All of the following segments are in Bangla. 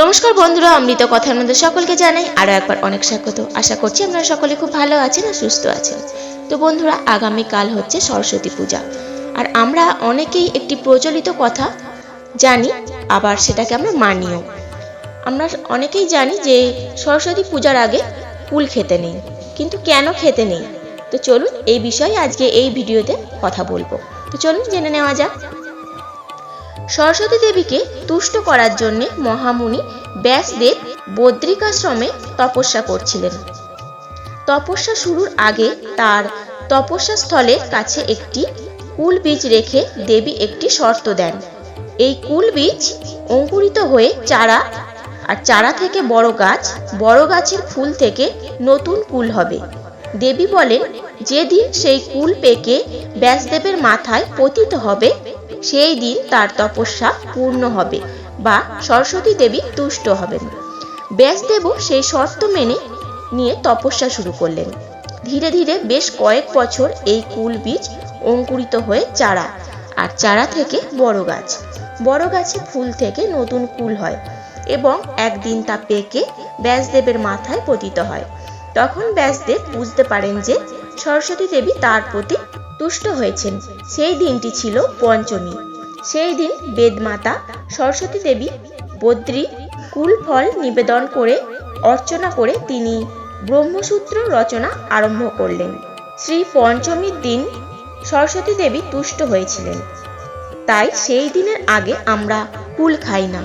নমস্কার বন্ধুরা, অমৃত কথার মধ্যে সকলকে জানাই আরও একবার অনেক স্বাগত। আশা করছি আপনারা সকলে খুব ভালো আছেন আর সুস্থ আছেন। তো বন্ধুরা, আগামীকাল হচ্ছে সরস্বতী পূজা। আর আমরা অনেকেই একটি প্রচলিত কথা জানি, আবার সেটাকে আমরা মানিও। আমরা অনেকেই জানি যে সরস্বতী পূজার আগে কুল খেতে নেই, কিন্তু কেন খেতে নেই? তো চলুন এই বিষয়ে আজকে এই ভিডিওতে কথা বলব। তো চলুন জেনে নেওয়া যাক। সরস্বতী দেবীকে তুষ্ট করার জন্য মহামুনি ব্যাসদেব বদ্রিকাশ্রমে তপস্যা করছিলেন। তপস্যা শুরুর আগে তার তপস্যা স্থলের কাছে একটি কুল বীজ রেখে দেবী একটি শর্ত দেন। এই কুল বীজ অঙ্কুরিত হয়ে চারা আর চারা থেকে বড় গাছ, বড় গাছের ফুল থেকে নতুন কুল হবে। দেবী বলেন, যেদিন সেই কুল পেকে, ব্যাসদেবের মাথায় পতিত হবে সেই দিন তার তপস্যা পূর্ণ হবে বা সরস্বতী দেবী তুষ্ট হবেন। ব্যাসদেবও সেই শর্ত মেনে নিয়ে তপস্যা শুরু করলেন। ধীরে ধীরে বেশ কয়েক বছর এই কুল বীজ অঙ্কুরিত হয়ে চারা আর চারা থেকে বড় গাছ। বড় গাছে ফুল থেকে নতুন কুল হয় এবং একদিন তা পেকে ব্যাসদেবের মাথায় পতিত হয়। তখন ব্যাসদেব বুঝতে পারেন যে সরস্বতী দেবী তার প্রতি তুষ্ট হয়েছেন। সেই দিনটি ছিল পঞ্চমী। সেই দিন বেদমাতা সরস্বতী দেবী বদ্রী কুল ফল নিবেদন করে, অর্চনা করে তিনি ব্রহ্মসূত্র রচনা আরম্ভ করলেন। শ্রী পঞ্চমীর দিন সরস্বতী দেবী তুষ্ট হয়েছিলেন। তাই সেই দিনের আগে আমরা কুল খাই না।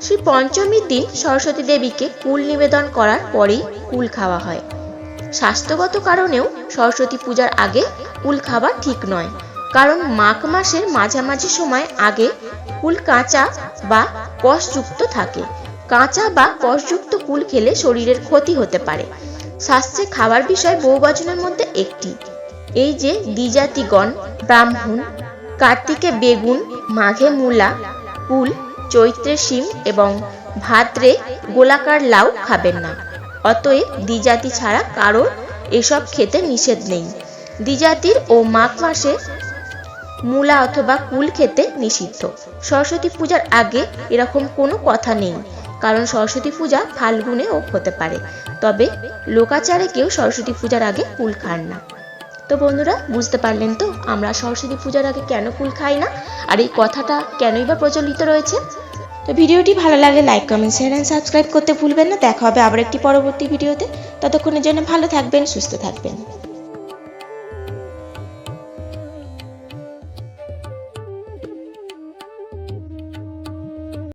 শ্রী পঞ্চমীর দিন সরস্বতী দেবীকে কুল নিবেদন করার পরেই কুল খাওয়া হয়। স্বাস্থ্যগত কারণেও সরস্বতী পূজার আগে কুল খাওয়া ঠিক নয়। কারণ মাঘ মাসের মাঝামাঝি সময় আগে কুল কাঁচা বা কষযুক্ত থাকে। কাঁচা বা কষযুক্ত কুল খেলে শরীরের ক্ষতি হতে পারে। শাস্ত্রে খাবার বিষয় বহু বচনের মধ্যে একটি। এই যে দ্বিজাতিগণ, ব্রাহ্মণ, কার্তিকে বেগুন, মাঘে মূলা কুল চৈত্রে শিম এবং ভাদ্রে গোলাকার লাউ খাবেন না। অতএব দ্বিজাতি ছাড়া কারও এসব খেতে নিষেধ নেই। দ্বিজাতির ও মাঘ মাসে মূলা অথবা কুল খেতে নিষিদ্ধ। সরস্বতী পূজার আগে এরকম কোনো কথা নেই, কারণ সরস্বতী পূজা ফাল্গুনেও হতে পারে। তবে লোকাচারে কেউ সরস্বতী পূজার আগে কুল খান না। তো বন্ধুরা, বুঝতে পারলেন তো আমরা সরস্বতী পূজার আগে কেন কুল খাই না? আর এই কথাটা কেনই বা প্রচলিত রয়েছে? তো ভিডিওটি ভালো লাগলে like comment share and subscribe করতে ভুলবেন না। দেখা হবে আবার একটি পরবর্তী ভিডিওতে। ততক্ষণের জন্য ভালো থাকবেন, সুস্থ থাকবেন।